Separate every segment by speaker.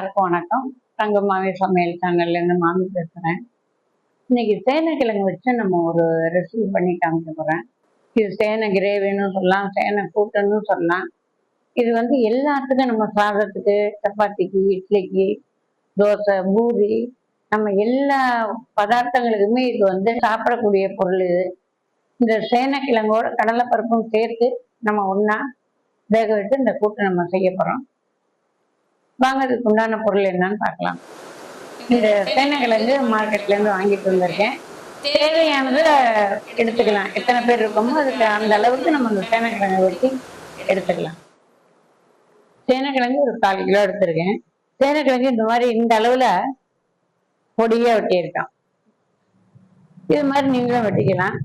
Speaker 1: எல்லாருக்கும் வணக்கம். தங்கம்மாவி சமையல் சேனல்லேருந்து மாமி பேசுறேன். இன்னைக்கு சேனைக்கிழங்கு வச்சு நம்ம ஒரு ரெசிபி பண்ணி காமிக்க போகிறேன் இது சேனை கிரேவின்னு சொல்லலாம் சேனை கூட்டுன்னு சொல்லலாம். இது வந்து எல்லாத்துக்கும் நம்ம சாதத்துக்கு சப்பாத்திக்கு இட்லிக்கு தோசை பூரி நம்ம எல்லா பதார்த்தங்களுக்குமே இது வந்து சாப்பிடக்கூடிய பொருள் இது. இந்த சேனைக்கிழங்கோட கடலைப்பருப்பும் சேர்த்து நம்ம ஒன்றா வேக வச்சு இந்த கூட்டு நம்ம செய்ய போறோம். வாங்கறதுக்கு உண்டான பொருள் என்னன்னு பார்க்கலாம். இந்த சேனைக்கிழங்கு மார்க்கெட்ல இருந்து வாங்கிட்டு வந்திருக்கேன். தேவையானதை எடுத்துக்கலாம். எத்தனை பேர் இருக்கோமோ அதுக்கு அந்த அளவுக்கு நம்ம இந்த சேனைக்கிழங்கு வெட்டி எடுத்துக்கலாம். சேனைக்கிழங்கு ஒரு கால் கிலோ எடுத்திருக்கேன். சேனைக்கிழங்கு இந்த மாதிரி இந்த அளவுல பொடியா வெட்டியிருக்கான். இது மாதிரி நீங்களும் வெட்டிக்கலாம்.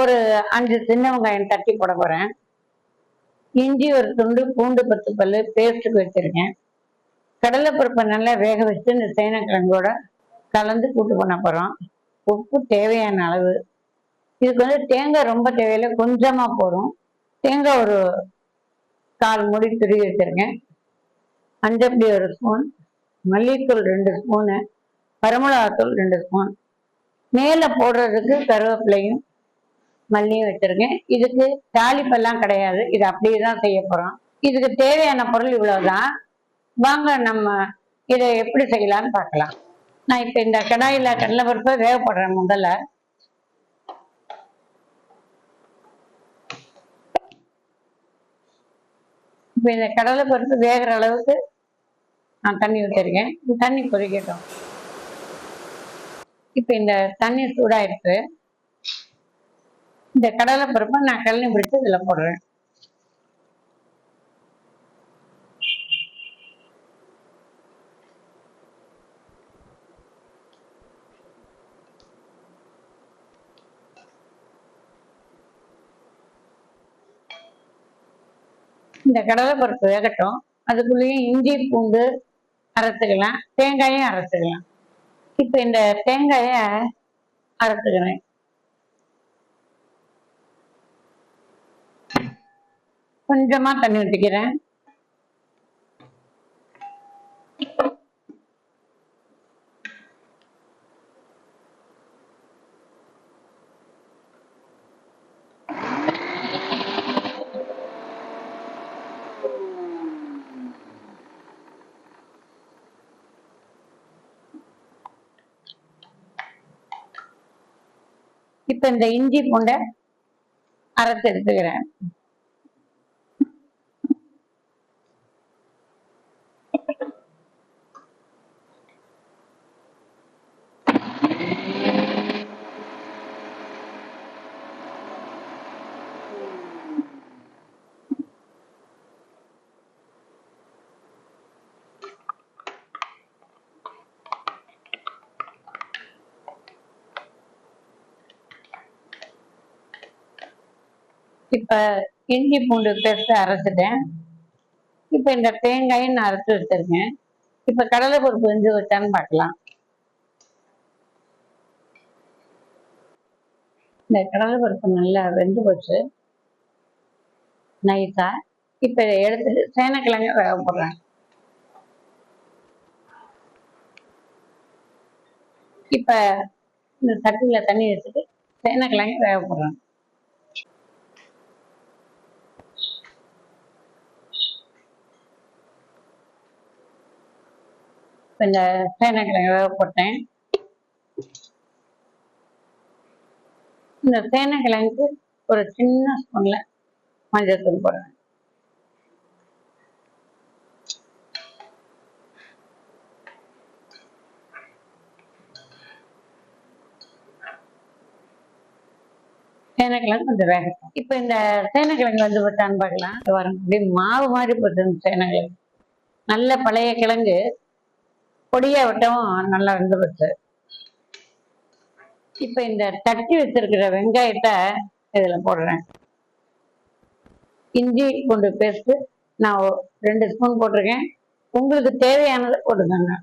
Speaker 1: ஒரு அஞ்சு சின்ன வெங்காயம் தட்டி போட போறேன். இஞ்சி ஒரு துண்டு பூண்டு பத்து பல்லு பேஸ்ட்டுக்கு வச்சிருக்கேன். கடலைப்பருப்பை நல்லா வேக வச்சு இந்த சேனக்கிழங்கோட கலந்து கூட்டு பண்ண போகிறோம் உப்பு தேவையான அளவு. இதுக்கு வந்து தேங்காய் ரொம்ப தேவையில்லை கொஞ்சமாக போதும் தேங்காய் ஒரு கால் மூடி துருவி வச்சுருக்கேன் அஞ்சப்படி ஒரு ஸ்பூன் மல்லித்தூள் ரெண்டு ஸ்பூனு வரமிளகாத்தூள் ரெண்டு ஸ்பூன் மேலே போடுறதுக்கு கருவேப்பிலையும் மல்லியும் வச்சிருக்கேன் இதுக்கு தாளிப்பெல்லாம் கிடையாது. இது அப்படியே தான் செய்ய போகிறோம் இதுக்கு தேவையான பொருள் இவ்வளோதான் வாங்க நம்ம இதை எப்படி செய்யலாம்னு பார்க்கலாம். நான் இப்போ இந்த கடாயில் கடலைப்பருப்பை வேக வேகப்படுறேன் முதல்ல. இப்போ இந்த கடலைப்பருப்பு வேகிற அளவுக்கு நான் தண்ணி ஊற்றிருக்கேன் இந்த தண்ணி பொறிக்கட்டும். இப்போ இந்த தண்ணி சூடாயிருக்கு. இந்த கடலைப்பருப்பை நான் கல்லி பிடிச்சி இதில் போடுறேன். இந்த கடலை பருப்பு வேகட்டும். அதுக்குள்ளேயும் இஞ்சி பூண்டு அரைத்துக்கலாம் தேங்காயும் அரைச்சிக்கலாம். இப்போ இந்த தேங்காயை அரைத்துக்கிறேன் கொஞ்சமாக தண்ணி ஊற்றிக்கிறேன் இப்ப இந்த இஞ்சி பூண்டை அரைச்சு எடுத்துக்கிறேன். இப்ப இஞ்சி பூண்டு பேஸ்ட் அரைச்சிட்டேன். இப்ப இந்த தேங்காயும் நான் அரைச்சு வச்சிருக்கேன் இப்ப கடலை பருப்பு வெந்து வச்சான்னு பார்க்கலாம். இந்த கடலை பருப்பு நல்லா வெந்து போச்சு. நைஸா இப்ப இதை எடுத்துட்டு சேனக்கிழங்க வேக போடுறேன் இப்ப இந்த சட்டியில் தண்ணி வச்சுட்டு சேனக்கிழங்க வேக போடுறேன் இந்த சேனக்கிழங்கு வேக போட்டேன். இந்த சேனக்கிழங்குக்கு ஒரு சின்ன ஸ்பூன்ல மஞ்சள் தூள் போடுறேன் சேனக்கிழங்கு கொஞ்சம் வேகட்டும். இப்ப இந்த சேனக்கிழங்கு வந்து போட்டான்னு பார்க்கலாம் வரும் அப்படியே மாவு மாதிரி போட்டு சேனக்கிழங்கு நல்ல பழைய கிழங்கு. பொடியா விட்டவும் நல்லா வெந்து போச்சு. இப்ப இந்த தட்டி வச்சிருக்கிற வெங்காயத்தை இதுல போடுறேன். இஞ்சி பூண்டு பேஸ்ட் நான் ரெண்டு ஸ்பூன் போட்டிருக்கேன். உங்களுக்கு தேவையானதை போட்டுக்கோங்க.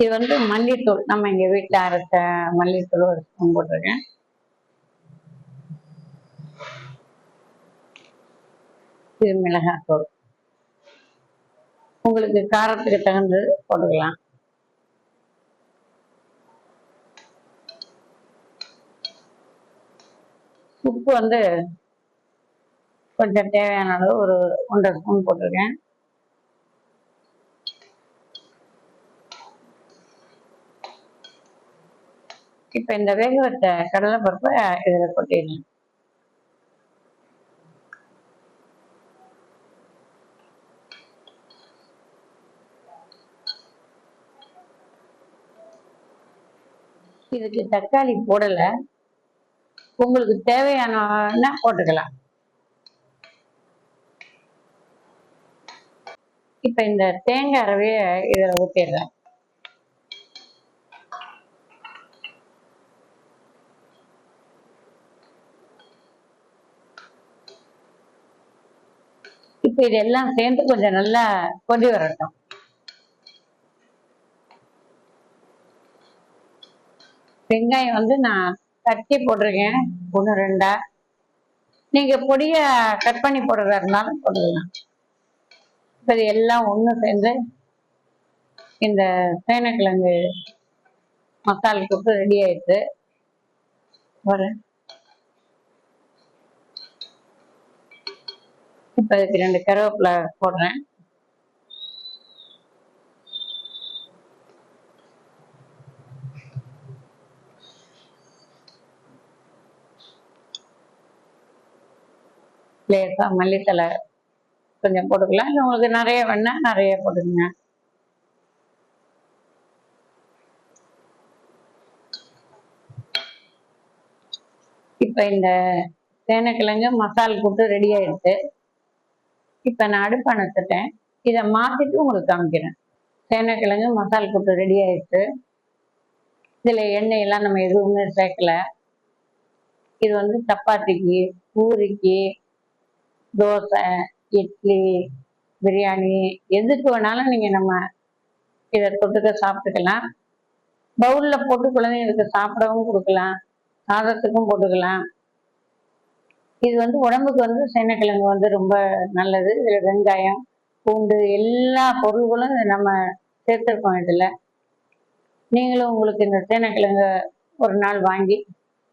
Speaker 1: இது வந்து மல்லித்தூள். நம்ம எங்கள் வீட்டில் அரைச்ச மல்லித்தூள் ஒரு ஸ்பூன் போட்டிருக்கேன். இது மிளகாத்தூள். உங்களுக்கு காரத்துக்கு தகுந்தது போட்டுக்கலாம். உப்பு வந்து கொஞ்சம் தேவையான அளவு ஒரு ஒன்றரை ஸ்பூன் போட்டிருக்கேன். இப்போ இந்த வேக வச்ச கடலை பருப்பை இதில் கொட்டிடலாம். இதுக்கு தக்காளி போடலை. உங்களுக்கு தேவையான போட்டுக்கலாம்? இப்ப இந்த தேங்காய் அரவைய இதுல ஊற்றிடுறேன் இப்ப இதெல்லாம் சேர்ந்து கொஞ்சம் நல்லா கொதி வரட்டும். வெங்காயம் வந்து நான் தட்டி போட்டிருக்கேன். ஒன்று ரெண்டா. நீங்கள் பொடியை கட் பண்ணி போடுறதா இருந்தாலும் போட்டுக்கலாம். இப்போ இது எல்லாம் ஒன்று சேர்ந்து இந்த சேனக்கிழங்கு மசாலா கூட்டு ரெடி ஆயிடுது வரேன் இப்போ இதுக்கு ரெண்டு கருவேப்பிலை போடுறேன். லேசாக மல்லித்தலை கொஞ்சம் போட்டுக்கலாம். இல்லை உங்களுக்கு நிறைய வேணால் நிறைய போட்டுக்கங்க. இப்போ இந்த சேனக்கிழங்கு மசால் கூட்டு ரெடி ஆயிடுச்சு. இப்போ நான் அடுப்பு அணைச்சிட்டேன். இதை மாற்றிட்டு உங்களுக்கு காமிக்கிறேன். சேனக்கிழங்கு மசால் கூட்டு ரெடி ஆயிடுச்சு. இதில் எண்ணெயெல்லாம் நம்ம எதுவுமே சேர்க்கல. இது வந்து சப்பாத்திக்கு பூரிக்கு தோசை இட்லி பிரியாணி எதுக்கு வேணாலும் நீங்கள் நம்ம இதை தொட்டுக்க சாப்பிட்டுக்கலாம். பவுலில் போட்டு குழந்தைங்களுக்கு சாப்பிடவும் கொடுக்கலாம். சாதத்துக்கும் போட்டுக்கலாம். இது வந்து உடம்புக்கு வந்து சேனக்கிழங்கு வந்து ரொம்ப நல்லது. இதில் வெங்காயம் பூண்டு எல்லா பொருள்களும் நம்ம சேர்த்துருக்கோம் இதில். நீங்களும் உங்களுக்கு இந்த சேனக்கிழங்கு ஒரு நாள் வாங்கி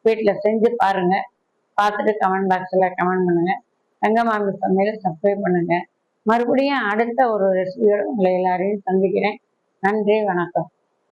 Speaker 1: வீட்டில் செஞ்சு பாருங்கள் பார்த்துட்டு கமெண்ட் பாக்ஸில் கமெண்ட் பண்ணுங்கள் தங்கமாமி சமையல் சப்ஸ்கிரைப் பண்ணுங்கள் மறுபடியும் அடுத்த ஒரு ரெசிபியோட உங்களை எல்லாரையும் சந்திக்கிறேன். நன்றி வணக்கம்.